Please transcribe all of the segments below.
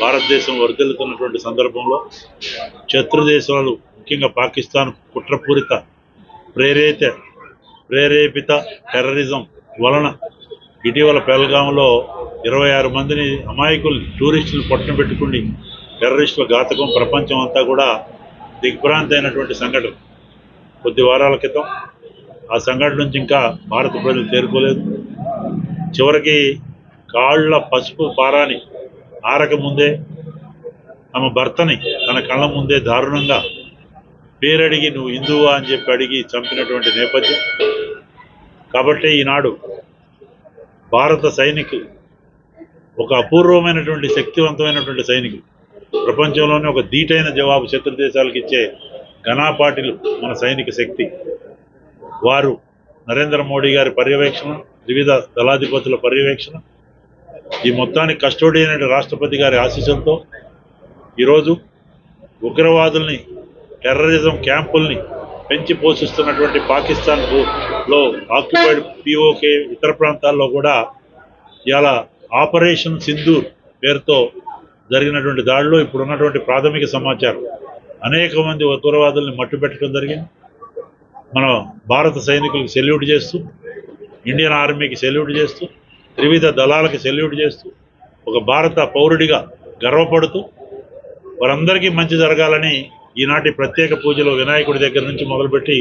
భారతదేశం వర్ధిల్లుతున్నటువంటి సందర్భంలో శత్రు దేశాలు ముఖ్యంగా పాకిస్తాన్ కుట్రపూరిత ప్రేరేత ప్రేరేపిత టెర్రరిజం వలన ఇటీవల పెల్గాంలో ఇరవై ఆరు మందిని అమాయకుల్ని టూరిస్టులు పట్టున పెట్టుకుని టెర్రరిస్టుల ఘాతకం ప్రపంచం అంతా కూడా దిగ్భ్రాంతి అయినటువంటి సంఘటన. కొద్ది వారాల క్రితం ఆ సంఘటన నుంచి ఇంకా భారత ప్రజలు తేరుకోలేదు. చివరికి కాళ్ళ పసుపు పారాని ఆరక ముందే తమ భర్తని తన కళ్ళ ముందే దారుణంగా పేరడిగి నువ్వు హిందువా అని చెప్పి అడిగి చంపినటువంటి నేపథ్యం. కాబట్టి ఈనాడు భారత సైనికు ఒక అపూర్వమైనటువంటి శక్తివంతమైనటువంటి సైనికులు ప్రపంచంలోనే ఒక ధీటైన జవాబు శత్రు దేశాలకు ఇచ్చే ఘనాపాటిలు మన సైనిక శక్తి. వారు నరేంద్ర మోడీ గారి పర్యవేక్షణ వివిధ దళాధిపతుల పర్యవేక్షణ ఈ మొత్తానికి కస్టోడియన్ అయిన రాష్ట్రపతి గారి ఆశీస్సులతో ఈరోజు ఉగ్రవాదుల్ని టెర్రరిజం క్యాంపుల్ని పెంచి పోషిస్తున్నటువంటి పాకిస్తాన్లో ఆక్యుపైడ్ పిఓకే ఇతర ప్రాంతాల్లో కూడా ఇలా ఆపరేషన్ సింధూర్ పేరుతో జరిగినటువంటి దాడిలో ఇప్పుడు ఉన్నటువంటి ప్రాథమిక సమాచారం. అనేక మంది ఉగ్రవాదుల్ని మట్టుపెట్టడం జరిగింది. మనం భారత సైనికులకు సెల్యూట్ చేస్తూ ఇండియన్ ఆర్మీకి సెల్యూట్ చేస్తూ త్రివిధ దళాలకు సెల్యూట్ చేస్తూ ఒక భారత పౌరుడిగా గర్వపడుతూ వారందరికీ మంచి జరగాలని ఈనాటి ప్రత్యేక పూజలో వినాయకుడి దగ్గర నుంచి మొదలుపెట్టి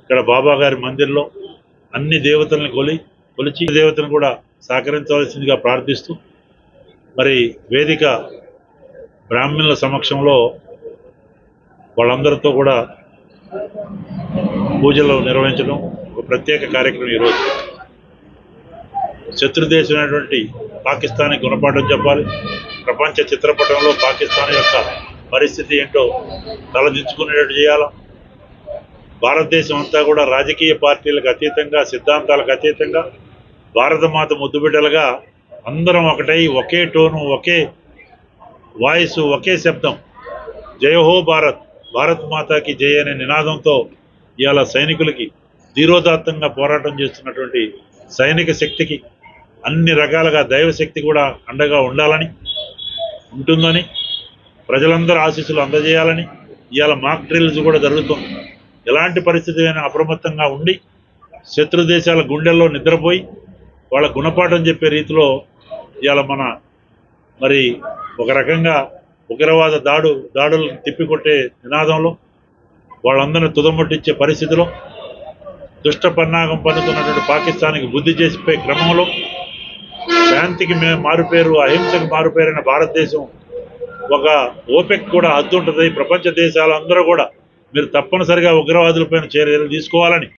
ఇక్కడ బాబా గారి మందిర్లో అన్ని దేవతలను కొలి కొలిచి దేవతను కూడా సహకరించవలసిందిగా ప్రార్థిస్తూ మరి వేదిక బ్రాహ్మణుల సమక్షంలో వాళ్ళందరితో కూడా పూజలు నిర్వహించడం ఒక ప్రత్యేక కార్యక్రమం ఈరోజు. శత్రుదేశమైనటువంటి పాకిస్తాన్కి గుణపాఠం చెప్పాలి. ప్రపంచ చిత్రపటంలో పాకిస్తాన్ యొక్క పరిస్థితి ఏంటో తలదించుకునేటట్టు చేయాలా. భారతదేశం అంతా కూడా రాజకీయ పార్టీలకు అతీతంగా సిద్ధాంతాలకు అతీతంగా భారతమాత ముద్దుబిడ్డలుగా అందరం ఒకటై ఒకే టోను ఒకే వాయిస్ ఒకే శబ్దం. జయహో భారత్. భారత్ మాతాకి జయ అనే నినాదంతో ఇవాళ సైనికులకి ధీరోదాత్తంగా పోరాటం చేస్తున్నటువంటి సైనిక శక్తికి అన్ని రకాలుగా దైవశక్తి కూడా అండగా ఉండాలని ఉంటుందని ప్రజలందరూ ఆశీస్సులు అందజేయాలని ఇవాళ మాక్ డ్రిల్స్ కూడా జరుగుతుంది ఎలాంటి పరిస్థితి అయినా అప్రమత్తంగా ఉండి శత్రు దేశాల గుండెల్లో నిద్రపోయి వాళ్ళ గుణపాఠం చెప్పే రీతిలో ఇవాళ మన మరి ఒక రకంగా ఉగ్రవాద దాడు దాడులు తిప్పికొట్టే నినాదంలో వాళ్ళందరినీ తుదముట్టించే పరిస్థితిలో దుష్ట పన్నాగం పన్నుతున్నటువంటి పాకిస్తాన్కి బుద్ధి చేసిపోయే క్రమంలో శాంతికి మే మారుపేరు అహింసకు మారుపేరైన భారతదేశం ఒక ఓపెక్ కూడా హద్దు ఉంటుంది. ప్రపంచ దేశాలందరూ కూడా మీరు తప్పనిసరిగా ఉగ్రవాదులపైన చర్యలు తీసుకోవాలని